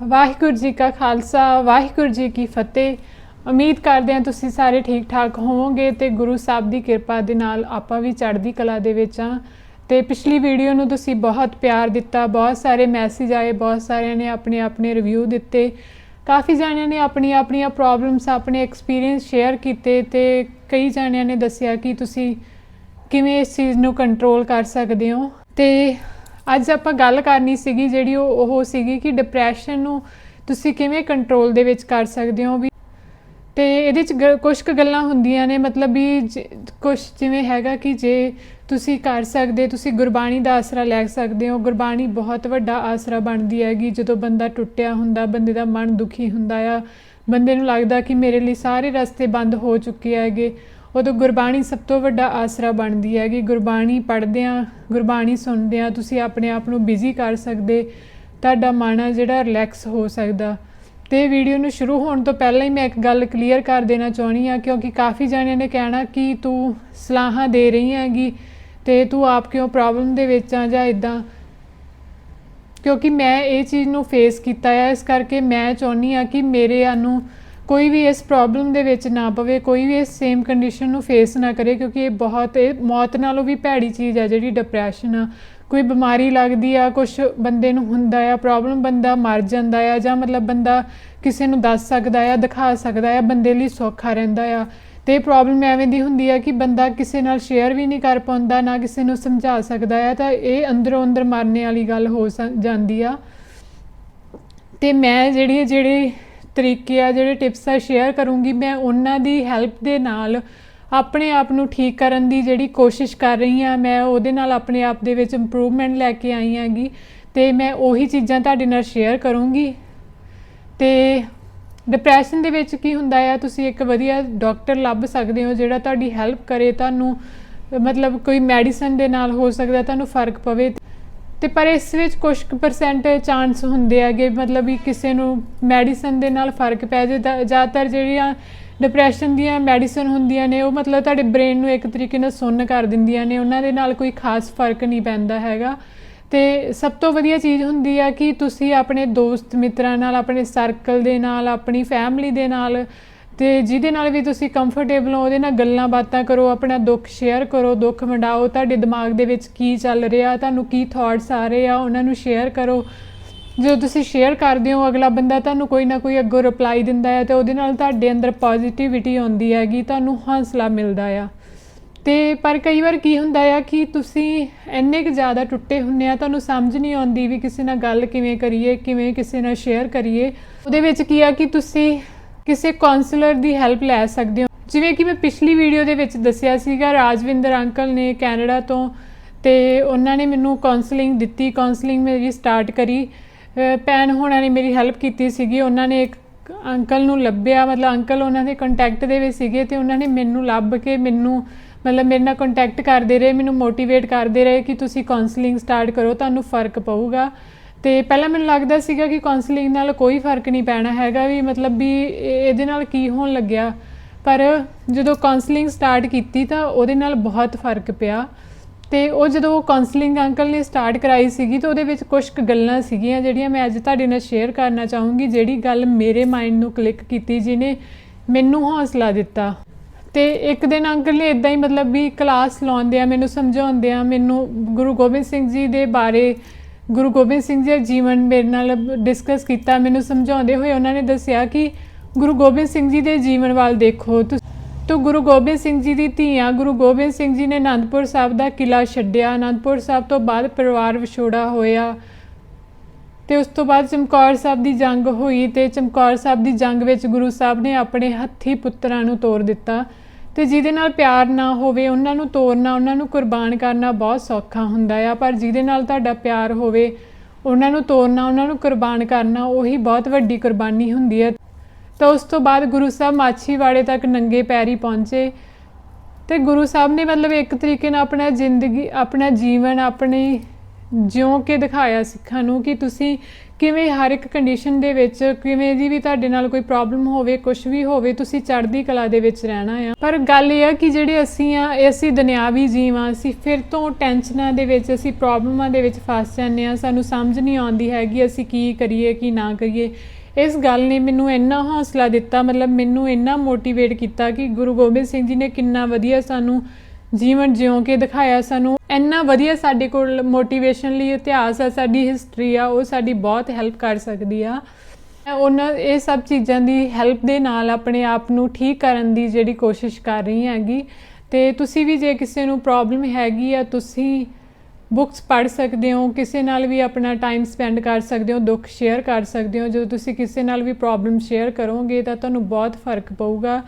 ਵਾਹਿਗੁਰੂ ਜੀ ਕਾ ਖਾਲਸਾ, ਵਾਹਿਗੁਰੂ ਜੀ ਕੀ ਫਤਿਹ। ਉਮੀਦ ਕਰਦੇ ਹਾਂ ਤੁਸੀਂ ਸਾਰੇ ਠੀਕ ਠਾਕ ਹੋਵੋਗੇ ਤੇ ਗੁਰੂ ਸਾਹਿਬ ਦੀ ਕਿਰਪਾ ਦੇ ਨਾਲ ਆਪਾਂ ਵੀ ਚੜ੍ਹਦੀ ਕਲਾ ਦੇ ਵਿੱਚ ਆ ਤੇ ਪਿਛਲੀ ਵੀਡੀਓ ਨੂੰ ਤੁਸੀਂ ਬਹੁਤ ਪਿਆਰ ਦਿੱਤਾ, ਬਹੁਤ ਸਾਰੇ ਮੈਸੇਜ ਆਏ, ਬਹੁਤ ਸਾਰਿਆਂ ਨੇ ਆਪਣੇ ਆਪਣੇ ਰਿਵਿਊ ਦਿੱਤੇ। ਕਾਫੀ ਜਣਿਆਂ ਨੇ ਆਪਣੀ ਆਪਣੀਆਂ ਪ੍ਰੋਬਲਮਸ ਆਪਣੇ ਐਕਸਪੀਰੀਅੰਸ ਸ਼ੇਅਰ ਕੀਤੇ ਤੇ ਕਈ ਜਣਿਆਂ ਨੇ ਦੱਸਿਆ ਕਿ ਤੁਸੀਂ ਕਿਵੇਂ ਇਸ ਚੀਜ਼ ਨੂੰ ਕੰਟਰੋਲ ਕਰ ਸਕਦੇ ਹੋ। ਤੇ ਅੱਜ ਆਪਾਂ ਗੱਲ ਕਰਨੀ ਸੀਗੀ ਜਿਹੜੀ ਉਹ ਉਹ ਸੀਗੀ ਕਿ ਡਿਪਰੈਸ਼ਨ ਨੂੰ ਤੁਸੀਂ ਕਿਵੇਂ ਕੰਟਰੋਲ ਦੇ ਵਿੱਚ ਕਰ ਸਕਦੇ ਹੋ ਵੀ ਤੇ ਇਹਦੇ ਚ ਕੁਝ ਕੁ ਗੱਲਾਂ ਹੁੰਦੀਆਂ ਨੇ, ਮਤਲਬ ਵੀ ਕੁਝ ਜਿਵੇਂ ਹੈਗਾ ਕਿ ਜੇ ਤੁਸੀਂ ਕਰ ਸਕਦੇ, ਤੁਸੀਂ ਗੁਰਬਾਣੀ ਦਾ ਆਸਰਾ ਲੈ ਸਕਦੇ ਹੋ। ਗੁਰਬਾਣੀ ਬਹੁਤ ਵੱਡਾ ਆਸਰਾ ਬਣਦੀ ਹੈਗੀ, ਜਦੋਂ ਬੰਦਾ ਟੁੱਟਿਆ ਹੁੰਦਾ, ਬੰਦੇ ਦਾ ਮਨ ਦੁਖੀ ਹੁੰਦਾ ਆ। ਬੰਦੇ ਨੂੰ ਲੱਗਦਾ ਕਿ ਮੇਰੇ ਲਈ ਸਾਰੇ ਰਸਤੇ ਬੰਦ ਹੋ ਚੁੱਕੇ ਹੈਗੇ। ਉਦੋਂ ਗੁਰਬਾਣੀ ਸਭ ਤੋਂ ਵੱਡਾ ਆਸਰਾ ਬਣਦੀ ਹੈ ਕਿ ਗੁਰਬਾਣੀ ਪੜ੍ਹਦੇ ਆ ਗੁਰਬਾਣੀ ਸੁਣਦੇ ਆ ਤੁਸੀਂ ਆਪਣੇ ਆਪ ਨੂੰ ਬਿਜ਼ੀ ਕਰ ਸਕਦੇ। ਤੁਹਾਡਾ ਮਨ ਆ ਜਿਹੜਾ ਰਿਲੈਕਸ ਹੋ ਸਕਦਾ। ਤੇ ਵੀਡੀਓ ਨੂੰ ਸ਼ੁਰੂ ਹੋਣ ਤੋਂ ਪਹਿਲਾਂ ਹੀ ਮੈਂ ਇੱਕ ਗੱਲ ਕਲੀਅਰ ਕਰ ਦੇਣਾ ਚਾਹਣੀ ਆ ਕਿਉਂਕਿ ਕਾਫੀ ਜਣਿਆਂ ਨੇ ਕਹਿਣਾ ਕਿ ਤੂੰ ਸਲਾਹਾਂ ਦੇ ਰਹੀ ਹੈਗੀ ਤੇ ਤੂੰ ਆਪ ਕਿਉਂ ਪ੍ਰੋਬਲਮ ਦੇ ਵਿੱਚ ਆ ਜਾਂ ਇਦਾਂ ਕਿਉਂਕਿ ਮੈਂ ਇਹ ਚੀਜ਼ ਨੂੰ ਫੇਸ ਕੀਤਾ ਹੈ ਇਸ ਕਰਕੇ ਮੈਂ ਚਾਹੁੰਦੀ ਆ ਕਿ ਮੇਰੇ ਨੂੰ ਕੋਈ ਵੀ ਇਸ ਪ੍ਰੋਬਲਮ ਦੇ ਵਿੱਚ ਨਾ ਪਵੇ, ਕੋਈ ਵੀ ਇਸ ਸੇਮ ਕੰਡੀਸ਼ਨ ਨੂੰ ਫੇਸ ਨਾ ਕਰੇ, ਕਿਉਂਕਿ ਇਹ ਬਹੁਤ, ਇਹ ਮੌਤ ਨਾਲੋਂ ਵੀ ਭੈੜੀ ਚੀਜ਼ ਹੈ ਜਿਹੜੀ ਡਿਪਰੈਸ਼ਨ ਆ। ਕੋਈ ਬਿਮਾਰੀ ਲੱਗਦੀ ਆ ਕੁਝ ਬੰਦੇ ਨੂੰ ਹੁੰਦਾ ਆ ਪ੍ਰੋਬਲਮ ਬੰਦਾ ਮਰ ਜਾਂਦਾ ਆ, ਜਾਂ ਮਤਲਬ ਬੰਦਾ ਕਿਸੇ ਨੂੰ ਦੱਸ ਸਕਦਾ ਆ, ਦਿਖਾ ਸਕਦਾ ਆ, ਬੰਦੇ ਲਈ ਸੌਖਾ ਰਹਿੰਦਾ ਆ। ਤੇ ਪ੍ਰੋਬਲਮ ਐਵੇਂ ਦੀ ਹੁੰਦੀ ਆ ਕਿ ਬੰਦਾ ਕਿਸੇ ਨਾਲ ਸ਼ੇਅਰ ਵੀ ਨਹੀਂ ਕਰ ਪਾਉਂਦਾ, ਨਾ ਕਿਸੇ ਨੂੰ ਸਮਝਾ ਸਕਦਾ ਆ, ਤਾਂ ਇਹ ਅੰਦਰੋਂ ਅੰਦਰ ਮਰਨੇ ਵਾਲੀ ਗੱਲ ਹੋ ਜਾਂਦੀ ਆ। ਤੇ ਮੈਂ ਜਿਹੜੀ, ਜਿਹੜੇ ਤਰੀਕੇ ਆ ਜਿਹੜੇ ਟਿਪਸ ਆ ਸ਼ੇਅਰ ਕਰੂੰਗੀ, ਮੈਂ ਉਹਨਾਂ ਦੀ ਹੈਲਪ ਦੇ ਨਾਲ ਆਪਣੇ ਆਪ ਨੂੰ ਠੀਕ ਕਰਨ ਦੀ ਜਿਹੜੀ ਕੋਸ਼ਿਸ਼ ਕਰ ਰਹੀ ਹਾਂ, ਮੈਂ ਉਹਦੇ ਨਾਲ ਆਪਣੇ ਆਪ ਦੇ ਵਿੱਚ ਇੰਪਰੂਵਮੈਂਟ ਲੈ ਕੇ ਆਈ ਆਂਗੀ ਤੇ ਮੈਂ ਉਹੀ ਚੀਜ਼ਾਂ ਤੁਹਾਡੇ ਨਾਲ ਸ਼ੇਅਰ ਕਰੂੰਗੀ। ਤੇ ਡਿਪਰੈਸ਼ਨ ਦੇ ਵਿੱਚ ਕੀ ਹੁੰਦਾ ਆ, ਤੁਸੀਂ ਇੱਕ ਵਧੀਆ ਡਾਕਟਰ ਲੱਭ ਸਕਦੇ ਹੋ ਜਿਹੜਾ ਤੁਹਾਡੀ ਹੈਲਪ ਕਰੇ, ਤੁਹਾਨੂੰ ਮਤਲਬ ਕੋਈ ਮੈਡੀਸਨ ਦੇ ਨਾਲ ਹੋ ਸਕਦਾ, ਤੁਹਾਨੂੰ ਫ਼ਰਕ ਪਵੇ। ਤੇ ਪਰ ਇਸ ਵਿੱਚ ਕੁਝ ਪਰਸੈਂਟ ਚਾਂਸ ਹੁੰਦੇ ਹੈਗੇ, ਮਤਲਬ ਵੀ ਕਿਸੇ ਨੂੰ ਮੈਡੀਸਨ ਦੇ ਨਾਲ ਫ਼ਰਕ ਪੈ ਜੇ ਜ਼ਿਆਦਾਤਰ ਜਿਹੜੀਆਂ ਡਿਪਰੈਸ਼ਨ ਦੀਆਂ ਮੈਡੀਸਨ ਹੁੰਦੀਆਂ ਨੇ, ਉਹ ਮਤਲਬ ਤੁਹਾਡੇ ਬ੍ਰੇਨ ਨੂੰ ਇੱਕ ਤਰੀਕੇ ਨਾਲ ਸੁੰਨ ਕਰ ਦਿੰਦੀਆਂ ਨੇ, ਉਹਨਾਂ ਦੇ ਨਾਲ ਕੋਈ ਖਾਸ ਫ਼ਰਕ ਨਹੀਂ ਪੈਂਦਾ ਹੈਗਾ। ਤੇ ਸਭ ਤੋਂ ਵਧੀਆ ਚੀਜ਼ ਹੁੰਦੀ ਆ ਕਿ ਤੁਸੀਂ ਆਪਣੇ ਦੋਸਤ ਮਿੱਤਰਾਂ ਨਾਲ, ਆਪਣੇ ਸਰਕਲ ਦੇ ਨਾਲ, ਆਪਣੀ ਫੈਮਿਲੀ ਦੇ ਨਾਲ ਤੇ ਜਿਹਦੇ ਨਾਲ ਵੀ ਤੁਸੀਂ ਕੰਫਰਟੇਬਲ ਹੋ, ਉਹਦੇ ਨਾਲ ਗੱਲਾਂ ਬਾਤਾਂ ਕਰੋ, ਆਪਣਾ ਦੁੱਖ ਸ਼ੇਅਰ ਕਰੋ, ਦੁੱਖ ਵੰਡਾਓ, ਤੁਹਾਡੇ ਦਿਮਾਗ ਦੇ ਵਿੱਚ ਕੀ ਚੱਲ ਰਿਹਾ, ਤੁਹਾਨੂੰ ਕੀ ਥਾਟਸ ਆ ਰਹੇ ਆ, ਉਹਨਾਂ ਨੂੰ ਸ਼ੇਅਰ ਕਰੋ। ਜਦੋਂ ਤੁਸੀਂ ਸ਼ੇਅਰ ਕਰਦੇ ਹੋ, ਅਗਲਾ ਬੰਦਾ ਤੁਹਾਨੂੰ ਕੋਈ ਨਾ ਕੋਈ ਅੱਗੋਂ ਰਿਪਲਾਈ ਦਿੰਦਾ ਹੈ ਤੇ ਉਹਦੇ ਨਾਲ ਤੁਹਾਡੇ ਅੰਦਰ ਪੋਜ਼ਿਟਿਵਿਟੀ ਆਉਂਦੀ ਹੈਗੀ, ਤੁਹਾਨੂੰ ਹੌਸਲਾ ਮਿਲਦਾ ਆ। ਤੇ ਪਰ ਕਈ ਵਾਰ ਕੀ ਹੁੰਦਾ ਆ ਕਿ ਤੁਸੀਂ ਇੰਨੇ ਕੁ ਜ਼ਿਆਦਾ ਟੁੱਟੇ ਹੁੰਨੇ ਆ, ਤੁਹਾਨੂੰ ਸਮਝ ਨਹੀਂ ਆਉਂਦੀ ਵੀ ਕਿਸੇ ਨਾਲ ਗੱਲ ਕਿਵੇਂ ਕਰੀਏ, ਕਿਵੇਂ ਕਿਸੇ ਨਾਲ ਸ਼ੇਅਰ ਕਰੀਏ। ਉਹਦੇ ਵਿੱਚ ਕੀ ਆ ਕਿ ਤੁਸੀਂ ਕਿਸੇ ਕਾਉਂਸਲਰ ਦੀ ਹੈਲਪ ਲੈ ਸਕਦੇ ਹੋ? ਜਿਵੇਂ ਕਿ ਮੈਂ ਪਿਛਲੀ ਵੀਡੀਓ ਦੇ ਵਿੱਚ ਦੱਸਿਆ ਸੀਗਾ, ਰਾਜਵਿੰਦਰ ਅੰਕਲ ਨੇ ਕੈਨੇਡਾ ਤੋਂ ਤੇ ਉਹਨਾਂ ਨੇ ਮੈਨੂੰ ਕਾਉਂਸਲਿੰਗ ਦਿੱਤੀ ਕਾਉਂਸਲਿੰਗ ਮੇਰੀ ਸਟਾਰਟ ਕਰੀ। ਪੈਨ ਹੋਣਾ ਨੇ ਮੇਰੀ ਹੈਲਪ ਕੀਤੀ ਸੀਗੀ। ਉਹਨਾਂ ਨੇ ਇੱਕ ਅੰਕਲ ਨੂੰ ਲੱਭਿਆ, ਮਤਲਬ ਅੰਕਲ ਉਹਨਾਂ ਦੇ ਕੰਟੈਕਟ ਦੇ ਵਿੱਚ ਸੀਗੇ ਤੇ ਉਹਨਾਂ ਨੇ ਮੈਨੂੰ ਲੱਭ ਕੇ ਮੈਨੂੰ, ਮਤਲਬ ਮੇਰੇ ਨਾਲ ਕੰਟੈਕਟ ਕਰਦੇ ਰਹੇ, ਮੈਨੂੰ ਮੋਟੀਵੇਟ ਕਰਦੇ ਰਹੇ ਕਿ ਤੁਸੀਂ ਕਾਉਂਸਲਿੰਗ ਸਟਾਰਟ ਕਰੋ, ਤੁਹਾਨੂੰ ਫ਼ਰਕ ਪਊਗਾ। ਤੇ ਪਹਿਲਾਂ ਮੈਨੂੰ ਲੱਗਦਾ ਸੀਗਾ ਕਿ ਕਾਉਂਸਲਿੰਗ ਨਾਲ ਕੋਈ ਫ਼ਰਕ ਨਹੀਂ ਪੈਣਾ ਹੈਗਾ ਵੀ ਮਤਲਬ ਵੀ ਇਹਦੇ ਨਾਲ ਕੀ ਹੋਣ ਲੱਗਿਆ। ਪਰ ਜਦੋਂ ਕਾਉਂਸਲਿੰਗ ਸਟਾਰਟ ਕੀਤੀ ਤਾਂ ਉਹਦੇ ਨਾਲ ਬਹੁਤ ਫ਼ਰਕ ਪਿਆ। ਤੇ ਉਹ ਜਦੋਂ ਉਹ ਕਾਉਂਸਲਿੰਗ ਅੰਕਲ ਨੇ ਸਟਾਰਟ ਕਰਾਈ ਸੀਗੀ ਤਾਂ ਉਹਦੇ ਵਿੱਚ ਕੁਝ ਕੁ ਗੱਲਾਂ ਸੀਗੀਆਂ ਜਿਹੜੀਆਂ ਮੈਂ ਅੱਜ ਤੁਹਾਡੇ ਨਾਲ ਸ਼ੇਅਰ ਕਰਨਾ ਚਾਹੂੰਗੀ, ਜਿਹੜੀ ਗੱਲ ਮੇਰੇ ਮਾਈਂਡ ਨੂੰ ਕਲਿੱਕ ਕੀਤੀ ਜਿਹਨੇ ਮੈਨੂੰ ਹੌਸਲਾ ਦਿੱਤਾ। ਤੇ ਇੱਕ ਦਿਨ ਅੰਕਲ ਨੇ ਇਦਾਂ ਹੀ ਮਤਲਬ ਵੀ ਕਲਾਸ ਲਾਉਂਦੇ ਆ ਮੈਨੂੰ ਸਮਝਾਉਂਦੇ ਆ ਮੈਨੂੰ ਗੁਰੂ ਗੋਬਿੰਦ ਸਿੰਘ ਜੀ ਦੇ ਬਾਰੇ ਗੁਰੂ ਗੋਬਿੰਦ ਸਿੰਘ ਜੀ ਦਾ ਜੀਵਨ ਮੇਰੇ ਨਾਲ ਡਿਸਕਸ ਕੀਤਾ, ਮੈਨੂੰ ਸਮਝਾਉਂਦੇ ਹੋਏ ਉਹਨਾਂ ਨੇ ਦੱਸਿਆ ਕਿ ਗੁਰੂ ਗੋਬਿੰਦ ਸਿੰਘ ਜੀ ਦੇ ਜੀਵਨ ਵੱਲ ਦੇਖੋ। ਤੋ ਗੁਰੂ ਗੋਬਿੰਦ ਸਿੰਘ ਜੀ ਦੀ ਧੀਆਂ, ਗੁਰੂ ਗੋਬਿੰਦ ਸਿੰਘ ਜੀ ਨੇ ਅਨੰਦਪੁਰ ਸਾਹਿਬ ਦਾ ਕਿਲਾ ਛੱਡਿਆ। ਅਨੰਦਪੁਰ ਸਾਹਿਬ ਤੋਂ ਬਾਅਦ ਪਰਿਵਾਰ ਵਿਛੋੜਾ ਹੋਇਆ। ਤੇ ਉਸ ਤੋਂ ਬਾਅਦ ਚਮਕੌਰ ਸਾਹਿਬ ਦੀ ਜੰਗ ਹੋਈ ਤੇ ਚਮਕੌਰ ਸਾਹਿਬ ਦੀ ਜੰਗ ਵਿੱਚ ਗੁਰੂ ਸਾਹਿਬ ਨੇ ਆਪਣੇ ਹੱਥੀ ਪੁੱਤਰਾਂ ਨੂੰ ਤੋਰ ਦਿੱਤਾ। ਤੇ ਜਿਹਦੇ ਨਾਲ ਪਿਆਰ ਨਾ ਹੋਵੇ, ਉਹਨਾਂ ਨੂੰ ਤੋੜਨਾ ਉਹਨਾਂ ਨੂੰ ਕੁਰਬਾਨ ਕਰਨਾ ਬਹੁਤ ਸੌਖਾ ਹੁੰਦਾ ਆ। ਪਰ ਜਿਹਦੇ ਨਾਲ ਤੁਹਾਡਾ ਪਿਆਰ ਹੋਵੇ, ਉਹਨਾਂ ਨੂੰ ਤੋੜਨਾ ਉਹਨਾਂ ਨੂੰ ਕੁਰਬਾਨ ਕਰਨਾ, ਉਹੀ ਬਹੁਤ ਵੱਡੀ ਕੁਰਬਾਨੀ ਹੁੰਦੀ ਹੈ। ਤਾਂ ਉਸ ਤੋਂ ਬਾਅਦ ਗੁਰੂ ਸਾਹਿਬ ਮਾਛੀਵਾੜੇ ਤੱਕ ਨੰਗੇ ਪੈਰੀ ਪਹੁੰਚੇ। ਤੇ ਗੁਰੂ ਸਾਹਿਬ ਨੇ ਮਤਲਬ ਇੱਕ ਤਰੀਕੇ ਨਾਲ ਆਪਣਾ ਜ਼ਿੰਦਗੀ, ਆਪਣਾ ਜੀਵਨ, ਆਪਣੀ ਜਿਉਂ ਕੇ ਦਿਖਾਇਆ ਸਿੱਖਾਂ ਨੂੰ ਕਿ ਤੁਸੀਂ ਕਿਵੇਂ ਹਰ ਇੱਕ ਕੰਡੀਸ਼ਨ ਦੇ ਵਿੱਚ ਕਿਵੇਂ ਦੀ ਵੀ ਤੁਹਾਡੇ ਨਾਲ ਕੋਈ ਪ੍ਰੋਬਲਮ ਹੋਵੇ ਕੁਝ ਵੀ ਹੋਵੇ, ਤੁਸੀਂ ਚੜ੍ਹਦੀ ਕਲਾ ਦੇ ਵਿੱਚ ਰਹਿਣਾ ਆ। ਪਰ ਗੱਲ ਇਹ ਆ ਕਿ ਜਿਹੜੇ ਅਸੀਂ ਆ ਅਸੀਂ ਦੁਨਿਆਵੀ ਜੀਵ ਆ, ਅਸੀਂ ਫਿਰ ਤੋਂ ਟੈਨਸ਼ਨਾਂ ਦੇ ਵਿੱਚ, ਅਸੀਂ ਪ੍ਰੋਬਲਮਾਂ ਦੇ ਵਿੱਚ ਫਸ ਜਾਂਦੇ ਆ। ਸਾਨੂੰ ਸਮਝ ਨਹੀਂ ਆਉਂਦੀ ਹੈਗੀ ਅਸੀਂ ਕੀ ਕਰੀਏ, ਕੀ ਨਾ ਕਰੀਏ। ਇਸ ਗੱਲ ਨੇ ਮੈਨੂੰ ਇੰਨਾ ਹੌਸਲਾ ਦਿੱਤਾ, ਮਤਲਬ ਮੈਨੂੰ ਇੰਨਾ ਮੋਟੀਵੇਟ ਕੀਤਾ ਕਿ ਗੁਰੂ ਗੋਬਿੰਦ ਸਿੰਘ ਜੀ ਨੇ ਕਿੰਨਾ ਵਧੀਆ ਸਾਨੂੰ ਜੀਵਨ ਜਿਉਂ ਕੇ ਦਿਖਾਇਆ ਸਾਨੂੰ। ਇੰਨਾ ਵਧੀਆ ਸਾਡੇ ਕੋਲ ਮੋਟੀਵੇਸ਼ਨ ਲਈ ਇਤਿਹਾਸ ਆ, ਸਾਡੀ ਹਿਸਟਰੀ ਆ, ਉਹ ਸਾਡੀ ਬਹੁਤ ਹੈਲਪ ਕਰ ਸਕਦੀ ਆ। ਉਹਨਾਂ, ਇਹ ਸਭ ਚੀਜ਼ਾਂ ਦੀ ਹੈਲਪ ਦੇ ਨਾਲ ਆਪਣੇ ਆਪ ਨੂੰ ਠੀਕ ਕਰਨ ਦੀ ਜਿਹੜੀ ਕੋਸ਼ਿਸ਼ ਕਰ ਰਹੀ ਹੈਗੀ। ਤੇ ਤੁਸੀਂ ਵੀ ਜੇ ਕਿਸੇ ਨੂੰ ਪ੍ਰੋਬਲਮ ਹੈਗੀ ਆ, ਤੁਸੀਂ ਬੁੱਕਸ ਪੜ੍ਹ ਸਕਦੇ ਹੋ, ਕਿਸੇ ਨਾਲ ਵੀ ਆਪਣਾ ਟਾਈਮ ਸਪੈਂਡ ਕਰ ਸਕਦੇ ਹੋ, ਦੁੱਖ ਸ਼ੇਅਰ ਕਰ ਸਕਦੇ ਹੋ। ਜਦੋਂ ਤੁਸੀਂ ਕਿਸੇ ਨਾਲ ਵੀ ਪ੍ਰੋਬਲਮ ਸ਼ੇਅਰ ਕਰੋਗੇ, ਤਾਂ ਤੁਹਾਨੂੰ ਬਹੁਤ ਫ਼ਰਕ ਪਊਗਾ।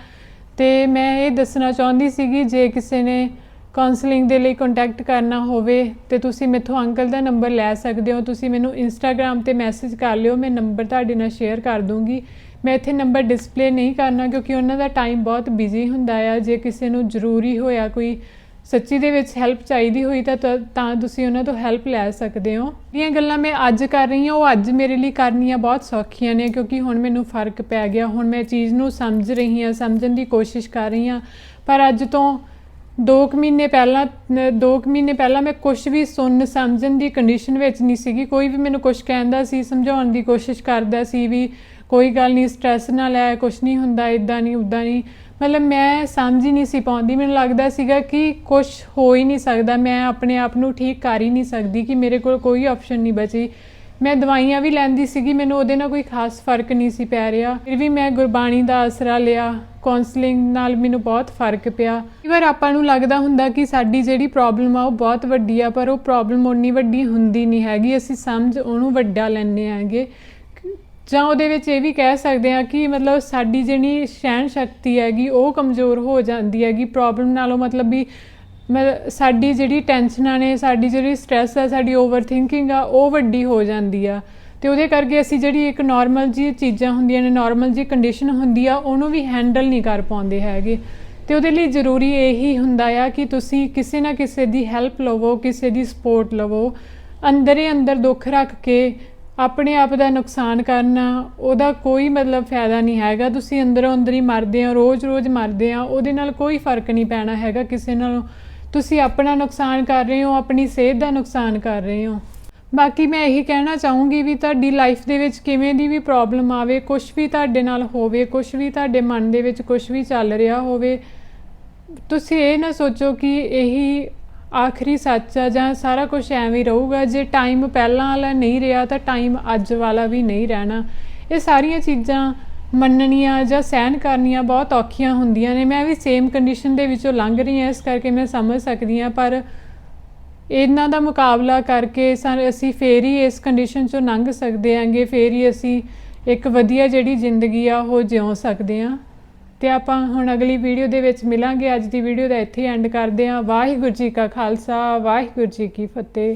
ਤੇ ਮੈਂ ਇਹ ਦੱਸਣਾ ਚਾਹੁੰਦੀ ਸੀਗੀ, ਜੇ ਕਿਸੇ ਨੇ ਕਾਉਂਸਲਿੰਗ ਦੇ ਲਈ ਕੰਟੈਕਟ ਕਰਨਾ ਹੋਵੇ ਤੇ ਤੁਸੀਂ ਮੇਥੋਂ ਅੰਕਲ ਦਾ ਨੰਬਰ ਲੈ ਸਕਦੇ ਹੋ। ਤੁਸੀਂ ਮੈਨੂੰ ਇੰਸਟਾਗ੍ਰam ਤੇ ਮੈਸੇਜ ਕਰ ਲਿਓ, ਮੈਂ ਨੰਬਰ ਤੁਹਾਡੇ ਨਾਲ ਸ਼ੇਅਰ ਕਰ ਦੂੰਗੀ। ਮੈਂ ਇੱਥੇ ਨੰਬਰ ਡਿਸਪਲੇ ਨਹੀਂ ਕਰਨਾ ਕਿਉਂਕਿ ਉਹਨਾਂ ਦਾ ਟਾਈਮ ਬਹੁਤ ਬਿਜ਼ੀ ਹੁੰਦਾ ਆ। ਜੇ ਕਿਸੇ ਨੂੰ ਜ਼ਰੂਰੀ ਹੋਇਆ ਕੋਈ ਸੱਚੀ ਦੇ ਵਿੱਚ ਹੈਲਪ ਚਾਹੀਦੀ ਹੋਈ ਤਾਂ ਤਾਂ- ਤਾਂ ਤੁਸੀਂ ਉਹਨਾਂ ਤੋਂ ਹੈਲਪ ਲੈ ਸਕਦੇ ਹੋ। ਇਹ ਗੱਲਾਂ ਮੈਂ ਅੱਜ ਕਰ ਰਹੀ ਹਾਂ, ਉਹ ਅੱਜ ਮੇਰੇ ਲਈ ਕਰਨੀਆਂ ਬਹੁਤ ਸੌਖੀਆਂ ਨੇ ਕਿਉਂਕਿ ਹੁਣ ਮੈਨੂੰ ਫ਼ਰਕ ਪੈ ਗਿਆ। ਹੁਣ ਮੈਂ ਚੀਜ਼ ਨੂੰ ਸਮਝ ਰਹੀ ਹਾਂ, ਸਮਝਣ ਦੀ ਕੋਸ਼ਿਸ਼ ਕਰ ਰਹੀ ਹਾਂ। ਪਰ ਅੱਜ ਤੋਂ 2 ਮਹੀਨੇ ਪਹਿਲਾਂ 2 ਮਹੀਨੇ ਪਹਿਲਾਂ ਮੈਂ ਕੁਝ ਵੀ ਸੁਣ, ਸਮਝਣ ਦੀ ਕੰਡੀਸ਼ਨ ਵਿੱਚ ਨਹੀਂ ਸੀਗੀ। ਕੋਈ ਵੀ ਮੈਨੂੰ ਕੁਝ ਕਹਿੰਦਾ ਸੀ, ਸਮਝਾਉਣ ਦੀ ਕੋਸ਼ਿਸ਼ ਕਰਦਾ ਸੀ ਵੀ ਕੋਈ ਗੱਲ ਨਹੀਂ ਸਟ੍ਰੈਸ ਨਾ ਲੈ ਕੁਝ ਨਹੀਂ ਹੁੰਦਾ ਇਦਾਂ ਨਹੀਂ ਉਦਾਂ ਨਹੀਂ। ਮਤਲਬ ਮੈਂ ਸਮਝ ਹੀ ਨਹੀਂ ਸੀ ਪਾਉਂਦੀ। ਮੈਨੂੰ ਲੱਗਦਾ ਸੀਗਾ ਕਿ ਕੁਝ ਹੋ ਹੀ ਨਹੀਂ ਸਕਦਾ। ਮੈਂ ਆਪਣੇ ਆਪ ਨੂੰ ਠੀਕ ਕਰ ਹੀ ਨਹੀਂ ਸਕਦੀ ਕਿ ਮੇਰੇ ਕੋਲ ਕੋਈ ਆਪਸ਼ਨ ਨਹੀਂ ਬਚੀ। ਮੈਂ ਦਵਾਈਆਂ ਵੀ ਲੈਂਦੀ ਸੀਗੀ। ਮੈਨੂੰ ਉਹਦੇ ਨਾਲ ਕੋਈ ਖਾਸ ਫ਼ਰਕ ਨਹੀਂ ਸੀ ਪੈ ਰਿਹਾ। ਫਿਰ ਵੀ ਮੈਂ ਗੁਰਬਾਣੀ ਦਾ ਆਸਰਾ ਲਿਆ। ਕਾਉਂਸਲਿੰਗ ਨਾਲ ਮੈਨੂੰ ਬਹੁਤ ਫ਼ਰਕ ਪਿਆ। ਕਈ ਵਾਰ ਆਪਾਂ ਨੂੰ ਲੱਗਦਾ ਹੁੰਦਾ ਕਿ ਸਾਡੀ ਜਿਹੜੀ ਪ੍ਰੋਬਲਮ ਆ ਉਹ ਬਹੁਤ ਵੱਡੀ ਆ, ਪਰ ਉਹ ਪ੍ਰੋਬਲਮ ਓਨੀ ਵੱਡੀ ਹੁੰਦੀ ਨਹੀਂ ਹੈਗੀ। ਅਸੀਂ ਸਮਝ ਉਹਨੂੰ ਵੱਡਾ ਲੈਂਦੇ ਆਂਗੇ ਜਾਂ ਉਹਦੇ ਵਿੱਚ ਇਹ ਵੀ ਕਹਿ ਸਕਦੇ ਹਾਂ ਕਿ ਮਤਲਬ ਸਾਡੀ ਜਿਹੜੀ ਸਹਿਣ ਸ਼ਕਤੀ ਹੈਗੀ, ਉਹ ਕਮਜ਼ੋਰ ਹੋ ਜਾਂਦੀ ਹੈਗੀ। ਪ੍ਰੋਬਲਮ ਨਾਲੋਂ ਮਤਲਬ ਵੀ ਮਤਲਬ ਸਾਡੀ ਜਿਹੜੀ ਟੈਨਸ਼ਨਾਂ ਨੇ, ਸਾਡੀ ਜਿਹੜੀ ਸਟ੍ਰੈਸ ਆ ਸਾਡੀ ਓਵਰ ਥਿੰਕਿੰਗ ਆ, ਉਹ ਵੱਡੀ ਹੋ ਜਾਂਦੀ ਆ। ਤੇ ਉਹਦੇ ਕਰਕੇ ਅਸੀਂ ਜਿਹੜੀ ਇੱਕ ਨਾਰਮਲ ਜੀ ਚੀਜ਼ਾਂ ਹੁੰਦੀਆਂ ਨੇ ਨਾਰਮਲ ਜੀ ਕੰਡੀਸ਼ਨ ਹੁੰਦੀ ਆ, ਉਹਨੂੰ ਵੀ ਹੈਂਡਲ ਨਹੀਂ ਕਰ ਪਾਉਂਦੇ ਹੈਗੇ। ਤੇ ਉਹਦੇ ਲਈ ਜ਼ਰੂਰੀ ਇਹੀ ਹੁੰਦਾ ਆ ਕਿ ਤੁਸੀਂ ਕਿਸੇ ਨਾ ਕਿਸੇ ਦੀ ਹੈਲਪ ਲਵੋ, ਕਿਸੇ ਦੀ ਸਪੋਰਟ ਲਵੋ। ਅੰਦਰੇ ਅੰਦਰ ਦੁੱਖ ਰੱਖ ਕੇ ਆਪਣੇ ਆਪ ਦਾ ਨੁਕਸਾਨ ਕਰਨਾ, ਉਹਦਾ ਕੋਈ ਮਤਲਬ ਫਾਇਦਾ ਨਹੀਂ ਹੈਗਾ। ਤੁਸੀਂ ਅੰਦਰੋਂ ਅੰਦਰ ਹੀ ਮਰਦੇ ਹੋ, ਰੋਜ਼-ਰੋਜ਼ ਮਰਦੇ ਆ, ਉਹਦੇ ਨਾਲ ਕੋਈ ਫ਼ਰਕ ਨਹੀਂ ਪੈਣਾ ਹੈਗਾ ਕਿਸੇ ਨਾਲੋਂ। ਤੁਸੀਂ ਆਪਣਾ ਨੁਕਸਾਨ ਕਰ ਰਹੇ ਹੋ, ਆਪਣੀ ਸਿਹਤ ਦਾ ਨੁਕਸਾਨ ਕਰ ਰਹੇ ਹੋ। ਬਾਕੀ ਮੈਂ ਇਹੀ ਕਹਿਣਾ ਚਾਹੂੰਗੀ ਵੀ ਤੁਹਾਡੀ ਲਾਈਫ ਦੇ ਵਿੱਚ ਕਿਵੇਂ ਦੀ ਵੀ ਪ੍ਰੋਬਲਮ ਆਵੇ ਕੁਝ ਵੀ ਤੁਹਾਡੇ ਨਾਲ ਹੋਵੇ ਕੁਝ ਵੀ ਤੁਹਾਡੇ ਮਨ ਦੇ ਵਿੱਚ ਕੁਝ ਵੀ ਚੱਲ ਰਿਹਾ ਹੋਵੇ, ਤੁਸੀਂ ਇਹ ਨਾ ਸੋਚੋ ਕਿ ਇਹੀ ਆਖਰੀ ਸੱਚ ਆ ਜਾਂ ਸਾਰਾ ਕੁਝ ਐਵੇਂ ਹੀ ਰਹੂਗਾ। ਜੇ ਟਾਈਮ ਪਹਿਲਾਂ ਵਾਲਾ ਨਹੀਂ ਰਿਹਾ ਤਾਂ ਟਾਈਮ ਅੱਜ ਵਾਲਾ ਵੀ ਨਹੀਂ ਰਹਿਣਾ। ਇਹ ਸਾਰੀਆਂ ਚੀਜ਼ਾਂ ਮੰਨਣੀਆਂ ਜਾਂ ਸਹਿਨ ਕਰਨੀਆਂ ਬਹੁਤ ਔਖੀਆਂ ਹੁੰਦੀਆਂ ਨੇ। ਮੈਂ ਵੀ ਸੇਮ ਕੰਡੀਸ਼ਨ ਦੇ ਵਿੱਚੋਂ ਲੰਘ ਰਹੀ ਹਾਂ, ਇਸ ਕਰਕੇ ਮੈਂ ਸਮਝ ਸਕਦੀ ਹਾਂ, ਪਰ ਇਹਨਾਂ ਦਾ ਮੁਕਾਬਲਾ ਕਰਕੇ ਸਾ- ਅਸੀਂ ਫੇਰ ਹੀ ਇਸ ਕੰਡੀਸ਼ਨ ਚੋਂ ਲੰਘ ਸਕਦੇ ਆਂਗੇ ਫੇਰ ਹੀ ਅਸੀਂ ਇੱਕ ਵਧੀਆ ਜਿਹੜੀ ਜ਼ਿੰਦਗੀ ਆ, ਉਹ ਜਿਉ ਸਕਦੇ ਆ ਤੇ ਆਪਾਂ ਹੁਣ ਅਗਲੀ ਵੀਡੀਓ ਦੇ ਵਿੱਚ ਮਿਲਾਂਗੇ। ਅੱਜ ਦੀ ਵੀਡੀਓ ਦਾ ਇੱਥੇ ਐਂਡ ਕਰਦੇ ਹਾਂ। ਵਾਹਿਗੁਰੂ ਜੀ ਕਾ ਖਾਲਸਾ, ਵਾਹਿਗੁਰੂ ਜੀ ਕੀ ਫਤਿਹ।